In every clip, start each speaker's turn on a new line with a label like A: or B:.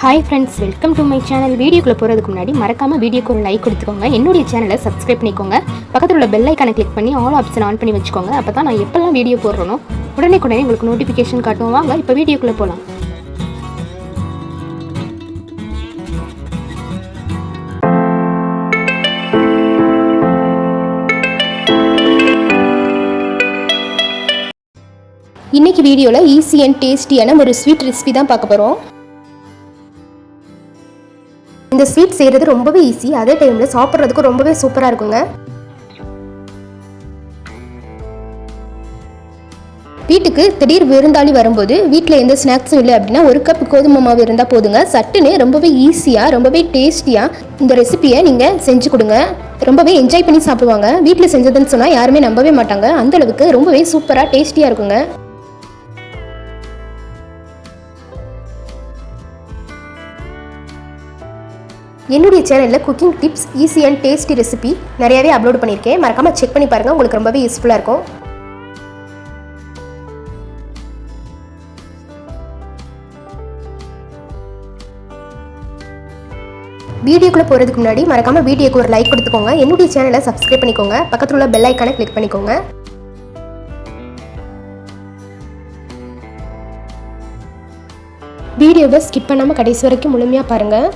A: Hi friends welcome to my channel வீடியோக்குள்ளே போகிறதுக்கு முன்னாடி மறக்காமல் வீடியோக்கு ஒரு லைக் கொடுத்துக்கோங்க. என்னுடைய சேனலை சப்ஸ்கிரைப் பண்ணிக்கோங்க. பக்கத்தில் உள்ள பெல் ஐக்கானை கிளிக் பண்ணி ஆல் ஆப்ஷன் ஆன் பண்ணி வச்சுக்கோங்க. அப்போ தான் நான் எப்போல்லாம் வீடியோ போடுறனோ உடனே உடனே உங்களுக்கு நோட்டிஃபிகேஷன் காட்டும். வாங்க இப்போ வீடியோக்குள்ளே போகலாம் இன்னைக்கு வீடியோவில் ஈஸி அண்ட் டேஸ்டியான ஒரு ஸ்வீட் ரெசிபி தான் பார்க்க போகிறோம் இந்த ஸ்வீட் செய்கிறது ரொம்பவே ஈஸி அதே டைமில் சாப்பிட்றதுக்கு ரொம்பவே சூப்பராக இருக்குங்க. வீட்டுக்கு திடீர் விருந்தாளி வரும்போது வீட்டில் எந்த ஸ்நாக்ஸும் இல்லை அப்படின்னா ஒரு கப் கோதுமை மாவு இருந்தால் போதுங்க. சட்டுன்னு ரொம்பவே ஈஸியாக ரொம்பவே டேஸ்டியாக இந்த ரெசிபியை நீங்கள் செஞ்சு கொடுங்க. ரொம்பவே என்ஜாய் பண்ணி சாப்பிடுவாங்க. வீட்டில் செஞ்சதுன்னு சொன்னால் யாருமே நம்பவே மாட்டாங்க. அந்த அளவுக்கு ரொம்பவே சூப்பராக டேஸ்டியாக இருக்குங்க. என்னுடைய சேனலில் cooking tips easy and tasty recipe நிறையாவே அப்லோட் பண்ணியிருக்கேன். மறக்காமல் செக் பண்ணி பாருங்கள் உங்களுக்கு ரொம்பவே யூஸ்ஃபுல்லாக இருக்கும். வீடியோக்குள்ளே போகிறதுக்கு முன்னாடி மறக்காமல் வீடியோக்கு ஒரு லைக் கொடுத்துக்கோங்க. என்னுடைய சேனலை சப்ஸ்கிரைப் பண்ணிக்கோங்க. பக்கத்தில் உள்ள பெல் ஐக்கானை கிளிக் பண்ணிக்கோங்க. வீடியோவை ஸ்கிப் பண்ணாமல் கடைசி வரைக்கும் முழுமையாக பாருங்கள்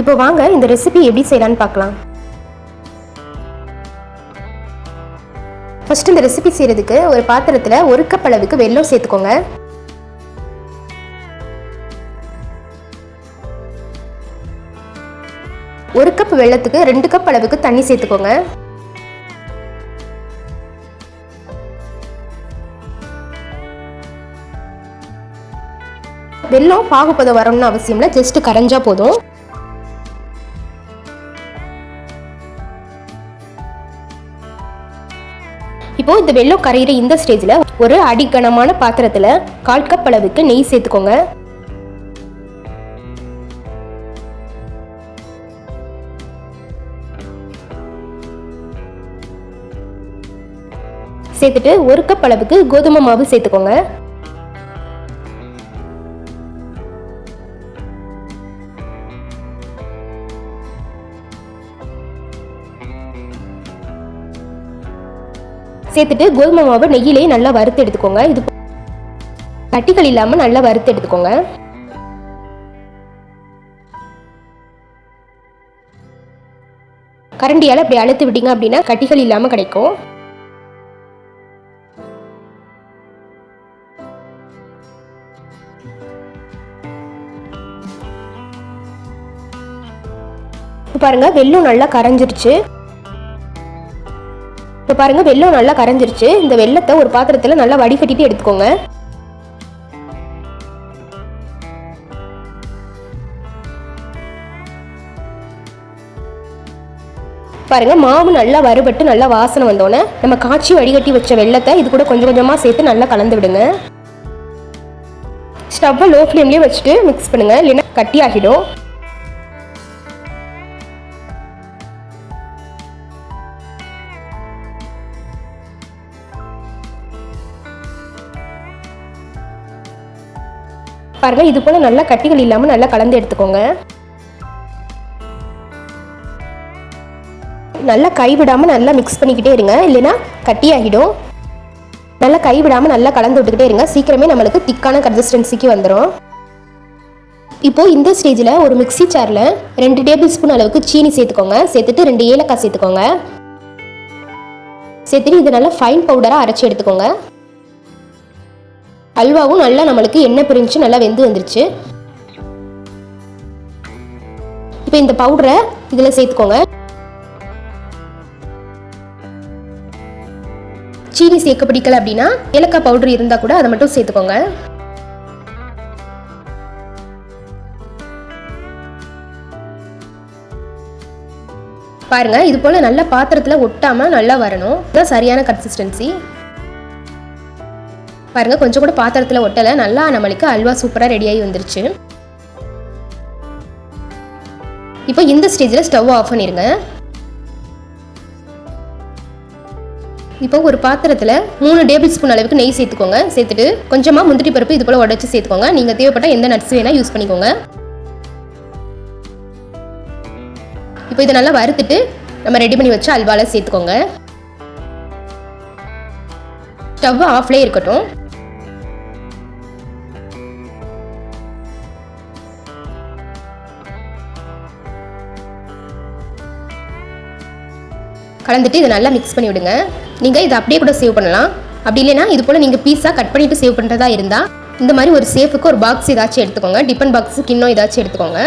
A: இப்போ வாங்க இந்த ரெசிபி எப்படி செய்யலான்னு பார்க்கலாம். ஃபர்ஸ்ட் இந்த ரெசிபி செய்யறதுக்கு ஒரு பாத்திரத்தில் ஒரு கப் அளவுக்கு வெல்லம் சேர்த்துக்கோங்க. ஒரு கப் வெள்ளத்துக்கு ரெண்டு கப் அளவுக்கு தண்ணி சேர்த்துக்கோங்க. வெல்லம் பாகுபதம் வரணும்னு அவசியம் இல்லை ஜஸ்ட் கரைஞ்சா போதும். இப்போ இந்த வெள்ளம் கரையிற இந்த ஸ்டேஜில் ஒரு அடிக்கனமான பாத்திரத்தில் கால் கப் அளவுக்கு நெய் சேர்த்துக்கோங்க. சேர்த்துட்டு ஒரு கப் அளவுக்கு கோதுமை மாவு சேர்த்துக்கோங்க. சேர்த்துட்டு கோதுமை மாவு நெய்யிலே நல்லா வறுத்து எடுத்துக்கோங்க. இது கட்டிகள் இல்லாமல் நல்லா வறுத்து எடுத்துக்கோங்க. கரண்டியால் அப்படி அழுத்து விட்டீங்க அப்படின்னா கட்டிகள் இல்லாமல் கிடைக்கும். பாருங்க வெள்ளம் நல்லா கரைஞ்சிருச்சு. இப்போ பாருங்கள் வெள்ளம் நல்லா கரைஞ்சிருச்சு. இந்த வெள்ளத்தை ஒரு பாத்திரத்தில் நல்லா வடிகட்டிட்டு எடுத்துக்கோங்க. பாருங்க மாவு நல்லா வறுபட்டு நல்லா வாசனை வந்தோடனே நம்ம காய்ச்சி வடிகட்டி வச்ச வெள்ளத்தை இது கூட கொஞ்சம் கொஞ்சமாக சேர்த்து நல்லா கலந்து விடுங்க. ஸ்டவ்வை லோ ஃப்ளேம்லேயே வச்சுட்டு மிக்ஸ் பண்ணுங்கள் இல்லைன்னா கட்டி ஆகிடும். பாருங்கள் இது போல் நல்லா கட்டிகள் இல்லாமல் நல்லா கலந்து எடுத்துக்கோங்க. நல்லா கைவிடாமல் நல்லா மிக்ஸ் பண்ணிக்கிட்டே இருங்க. இல்லைன்னா கட்டியாகிடும். நல்லா கைவிடாமல் நல்லா கலந்து விட்டுக்கிட்டே இருங்க. சீக்கிரமே நம்மளுக்கு திக்கான கன்சிஸ்டன்சிக்கு வந்துடும் இப்போது இந்த ஸ்டேஜில் ஒரு மிக்ஸி சாரில் ரெண்டு டேபிள் ஸ்பூன் அளவுக்கு சீனி சேர்த்துக்கோங்க. சேர்த்துட்டு ரெண்டு ஏலக்காய் சேர்த்துக்கோங்க. சேர்த்துட்டு இது நல்லா ஃபைன் பவுடராக அரைச்சி எடுத்துக்கோங்க. அல்வாவும் நல்லா நம்மளுக்கு எண்ணெய் பிரிஞ்சு நல்லா வெந்து வந்துருச்சு. இப்போ இந்த பவுடரை இதில் சேர்த்துக்கோங்க. சீனி சேர்க்க பிடிக்கல அப்படின்னா ஏலக்காய் பவுடர் இருந்தால் கூட அதை மட்டும் சேர்த்துக்கோங்க. பாருங்க இது போல நல்ல பாத்திரத்தில் ஒட்டாம நல்லா வரணும். இதுதான் சரியான கன்சிஸ்டன்சி பாருங்கள் கொஞ்சம் கூட பாத்திரத்தில் ஒட்டலை. நல்லா நம்மளுக்கு அல்வா சூப்பராக ரெடியாகி வந்துருச்சு. இப்போ இந்த ஸ்டேஜில் ஸ்டவ் ஆஃப் பண்ணிடுங்க இப்போ ஒரு பாத்திரத்தில் மூணு டேபிள் ஸ்பூன் அளவுக்கு நெய் சேர்த்துக்கோங்க. சேர்த்துட்டு கொஞ்சமாக முந்திரி பருப்பு இது போல் உடச்சி சேர்த்துக்கோங்க. நீங்கள் தேவைப்பட்ட எந்த நட்ஸ் வேணால் யூஸ் பண்ணிக்கோங்க. இப்போ இதை நல்லா வறுத்துட்டு நம்ம ரெடி பண்ணி வச்சு அல்வாவில் சேர்த்துக்கோங்க. ஸ்டவ் ஆஃப்லேயே இருக்கட்டும். கலந்துட்டு இதை நல்லா மிக்ஸ் பண்ணி விடுங்க. நீங்கள் இதை அப்படியே கூட சேவ் பண்ணலாம். அப்படி இல்லைன்னா இது போல் நீங்கள் பீஸாக கட் பண்ணிவிட்டு சேவ் பண்ணுறதா இருந்தால் இந்த மாதிரி ஒரு சேஃபுக்கு ஒரு பாக்ஸ் ஏதாச்சும் எடுத்துக்கோங்க. டிஃபன் பாக்ஸ் கிண்ணம் ஏதாச்சும் எடுத்துக்கோங்க.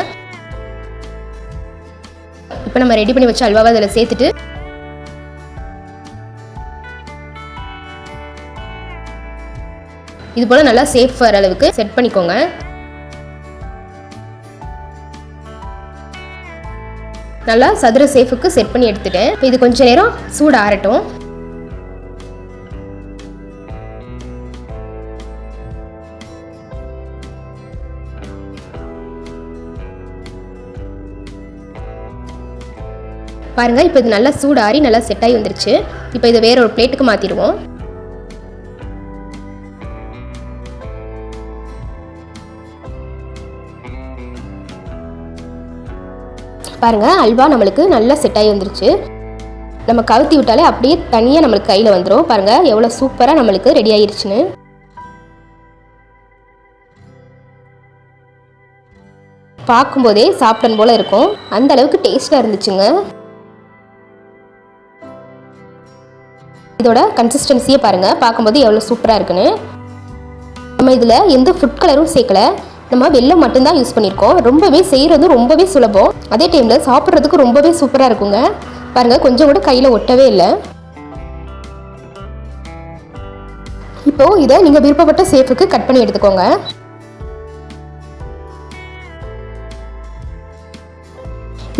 A: இப்போ நம்ம ரெடி பண்ணி வச்ச அல்வாவை அதில் சேர்த்துட்டு இது போல் நல்லா சேஃப் வர அளவுக்கு செட் பண்ணிக்கோங்க. நல்லா சதுர சேஃபுக்கு செட் பண்ணி எடுத்துட்டேன் இப்போ இது கொஞ்ச நேரம் சூடு ஆறட்டும். பாருங்க இப்போ இது நல்லா சூடாறி நல்லா செட் ஆகி வந்துருச்சு. இப்போ இதை வேற ஒரு பிளேட்டுக்கு மாற்றிடுவோம் பாருங்கள் அல்வா நம்மளுக்கு நல்லா செட் ஆகி வந்துருச்சு. நம்ம கவுத்தி விட்டாலே அப்படியே தனியாக நம்மளுக்கு கையில் வந்துடும் பாருங்கள் எவ்வளோ சூப்பராக நம்மளுக்கு ரெடி ஆயிடுச்சுன்னு பார்க்கும்போதே சாப்பிடன் போல் இருக்கும். அந்த அளவுக்கு டேஸ்ட்டாக இருந்துச்சுங்க. இதோட கன்சிஸ்டன்சியை பாருங்கள் பார்க்கும்போது எவ்வளோ சூப்பராக இருக்குன்னு. நம்ம இதில் எந்த ஃபுட் கலரும் சேர்க்கல. நம்ம வெள்ளம் மட்டும்தான் யூஸ் பண்ணியிருக்கோம் ரொம்பவே செய்கிறது ரொம்பவே சுலபம். அதே டைமில் சாப்பிட்றதுக்கு ரொம்பவே சூப்பராக இருக்குங்க. பாருங்கள் கொஞ்சம் கூட கையில் ஒட்டவே இல்லை. இப்போது இதை நீங்கள் விருப்பப்பட்ட சேஃபுக்கு கட் பண்ணி எடுத்துக்கோங்க.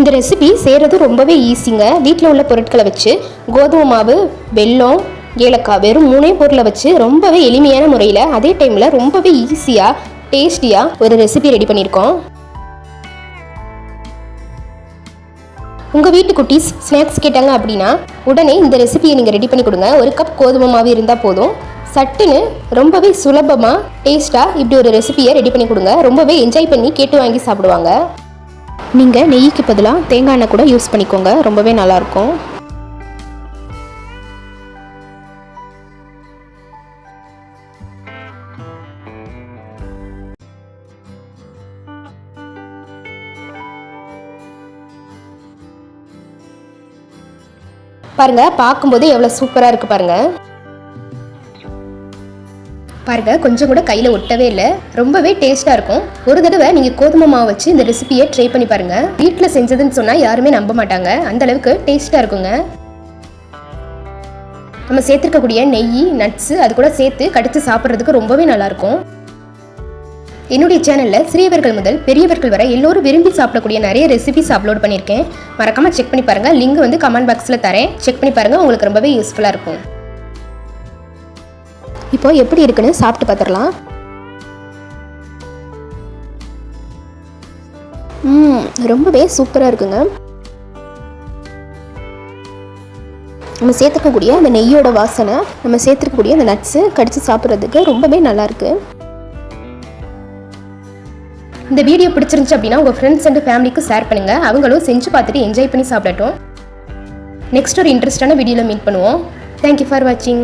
A: இந்த ரெசிபி செய்கிறது ரொம்பவே ஈஸிங்க வீட்டில் உள்ள பொருட்களை வச்சு கோதுமை மாவு வெல்லம் ஏலக்காய் வெறும் மூணே பொருளை வச்சு ரொம்பவே எளிமையான முறையில் அதே டைமில் ரொம்பவே ஈஸியாக டேஸ்டியாக ஒரு ரெசிபி ரெடி பண்ணியிருக்கோம். உங்கள் வீட்டு குட்டீஸ் ஸ்நாக்ஸ் கேட்டாங்க அப்படின்னா உடனே இந்த ரெசிபியை நீங்கள் ரெடி பண்ணி கொடுங்க. ஒரு கப் கோதுமை மாவு இருந்தால் போதும். சட்டுன்னு ரொம்பவே சுலபமாக டேஸ்ட்டாக இப்படி ஒரு ரெசிபியை ரெடி பண்ணி கொடுங்க. ரொம்பவே என்ஜாய் பண்ணி கேட்டு வாங்கி சாப்பிடுவாங்க. நீங்கள் நெய்க்கு பதிலாக தேங்காய் எண்ணெய் கூட யூஸ் பண்ணிக்கோங்க. ரொம்பவே நல்லாயிருக்கும் பாருங்க பார்க்கும்போது எவ்வளோ சூப்பராக இருக்கு பாருங்க. பாருங்க கொஞ்சம் கூட கையில் ஒட்டவே இல்லை. ரொம்பவே டேஸ்ட்டாக இருக்கும். ஒரு தடவை நீங்கள் கோதுமை மாவு வச்சு இந்த ரெசிபியை ட்ரை பண்ணி பாருங்க. வீட்டில் செஞ்சதுன்னு சொன்னால் யாருமே நம்ப மாட்டாங்க. அந்த அளவுக்கு டேஸ்ட்டாக இருக்குங்க. நம்ம சேர்த்துருக்கக்கூடிய நெய் நட்ஸு அது கூட சேர்த்து கடித்து சாப்பிட்றதுக்கு ரொம்பவே நல்லாயிருக்கும் என்னுடைய சேனலில் சிறியவர்கள் முதல் பெரியவர்கள் வரை எல்லோரும் விரும்பி சாப்பிடக்கூடிய நிறைய ரெசிபிஸ் அப்லோட் பண்ணியிருக்கேன். மறக்காமல் செக் பண்ணி பாருங்கள் லிங்க் வந்து கமெண்ட் பாக்ஸில் தரேன். செக் பண்ணி பாருங்கள் உங்களுக்கு ரொம்பவே யூஸ்ஃபுல்லாக இருக்கும். இப்போ எப்படி இருக்குன்னு சாப்பிட்டு பார்த்துடலாம். ரொம்பவே சூப்பராக இருக்குங்க. நம்ம சேர்த்துக்கக்கூடிய அந்த நெய்யோட வாசனை நம்ம சேர்த்துக்கக்கூடிய அந்த நட்ஸு கடித்து சாப்பிட்றதுக்கு ரொம்பவே நல்லாயிருக்கு இந்த வீடியோ பிடிச்சிருந்துச்சு அப்படின்னா உங்கள் ஃப்ரெண்ட்ஸ் அண்ட் ஃபேமிலிக்கு ஷேர் பண்ணுங்கள் அவங்களும் செஞ்சு பார்த்துட்டு என்ஜாய் பண்ணி சாப்பிடட்டும். நெக்ஸ்ட் ஒரு இன்ட்ரெஸ்டான வீடியோவில் மீட் பண்ணுவோம். தேங்க்யூ ஃபார் வாட்சிங்